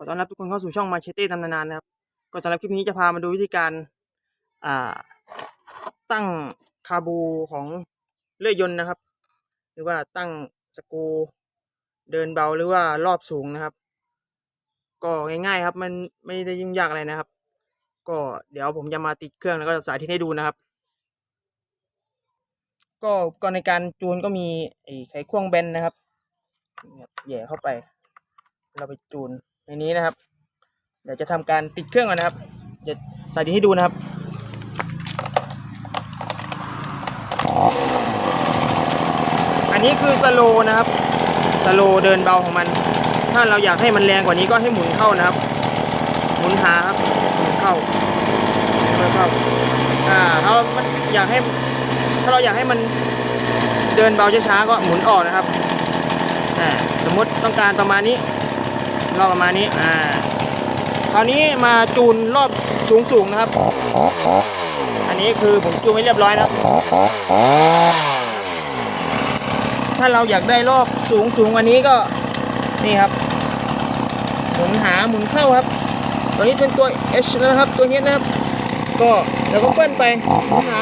อต้อนรับทุกคนเข้าสู่ช่องมาเชเต้ตำนานๆนะครับ ก็สำหรับคลิปนี้จะพามาดูวิธีการอ่าตั้งคาบูของเลื่อยยนต์นะครับ หรือว่าตั้งสกูเดินเบาหรือว่ารอบสูงนะครับ ก็ง่ายๆครับ มันไม่ได้ยุ่งยากอะไรนะครับ ก็เดี๋ยวผมจะมาติดเครื่องแล้วก็สาธิตให้ดูนะครับ ก็ก่อนในการจูนก็มีไอ้ไขควงแบนนะครับแย่เข้าไป เราไปจูน ในนี้นะครับ เดี๋ยวจะทำการติดเครื่องก่อนนะครับ จะสาธิตให้ดูนะครับอันนี้คือสโลนะครับสโลเดินเบาของมัน ถ้าเราอยากให้มันแรงกว่านี้ก็ให้หมุนเข้านะครับ หมุนหาครับหมุนเข้าหมุนเข้าอ่าถ้ามันอยากให้ถ้าเราอยากให้มันเดินเบาช้าๆก็หมุนออกนะครับอ่าสมมติต้องการประมาณนี้ รอบประมาณนี้อ่าคราวนี้มาจูนรอบสูงๆนะครับ อันนี้คือผมจูนไว้เรียบร้อยนะถ้าเราอยากได้รอบสูงสูงว่านี้ก็นี่ครับหมุนหาหมุนเข้าครับ ตัวนี้เป็นตัว H นะครับตัวนี้นะครับ ก็แล้วก็เปิ้ลไปหมุนหา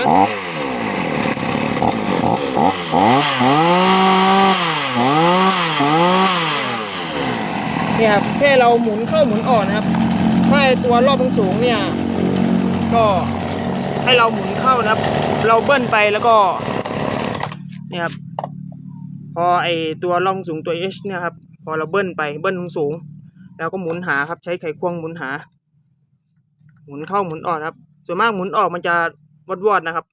เนี่ยแค่เราหมุนเข้าหมุนออกนะครับถ้าตัวรอบสูงเนี่ยก็ให้เราหมุนเข้านะครับ เราเบิ้ลไปแล้วก็เนี่ยครับพอไอตัวรอบสูงตัว H เนี่ยครับพอเราเบิ้ลไปเบิ้ลสูง แล้วก็หมุนหาครับใช้ไขควงหมุนหา หมุนเข้าหมุนออกนครับ ส่วนมากหมุนออกมันจะวอดวอดๆนะครับ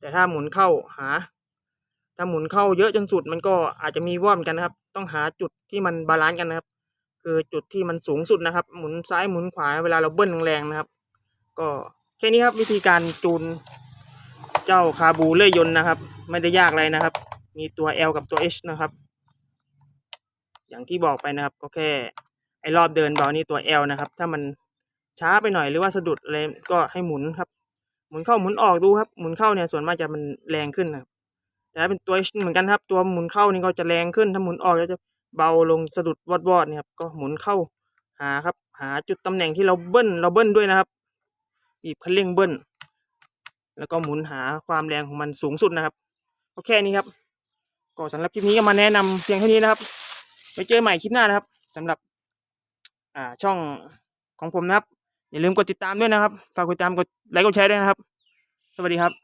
แต่ถ้าหมุนเข้าหา ถ้าหมุนเข้าเยอะจนสุดมันก็อาจจะมีวอดเหมือนกันนะครับ ต้องหาจุดที่มันบาลานซ์กันนะครับ คือจุดที่มันสูงสุดนะครับ หมุนซ้ายหมุนขวาเวลาเราเบิ้ลแรงๆนะครับ ก็แค่นี้ครับวิธีการจูนเจ้าคาบูเลื่อยยนต์นะครับ ไม่ได้ยากอะไรนะครับ มีตัว L กับตัว H นะครับ อย่างที่บอกไปนะครับ ก็แค่ไอ้รอบเดินเบานี่ตัว L นะครับ ถ้ามันช้าไปหน่อยหรือว่าสะดุดอะไรก็ให้หมุนครับ หมุนเข้าหมุนออกดูครับ หมุนเข้าเนี่ยส่วนมากจะมันแรงขึ้นนะครับแต่ถ้าเป็นตัว H เหมือนกันครับ ตัวหมุนเข้านี่ก็จะแรงขึ้นถ้าหมุนออกก็จะ เบาลงสะดุดวอดวอดๆเนี่ยครับก็หมุนเข้าหาครับ หาจุดตำแหน่งที่เราเบิ้ลเราเบิ้ลด้วยนะครับบีบคันเร่งเบิ้ลแล้วก็หมุนหาความแรงของมันสูงสุดนะครับก็แค่นี้ครับก็สำหรับคลิปนี้ก็มาแนะนำเพียงเท่านี้นะครับไปเจอใหม่คลิปหน้านะครับสำหรับอ่าช่องของผมนะครับ อย่าลืมกดติดตามด้วยนะครับ ฝากกดติดตามกดไลค์กดแชร์ด้วยนะครับ สวัสดีครับ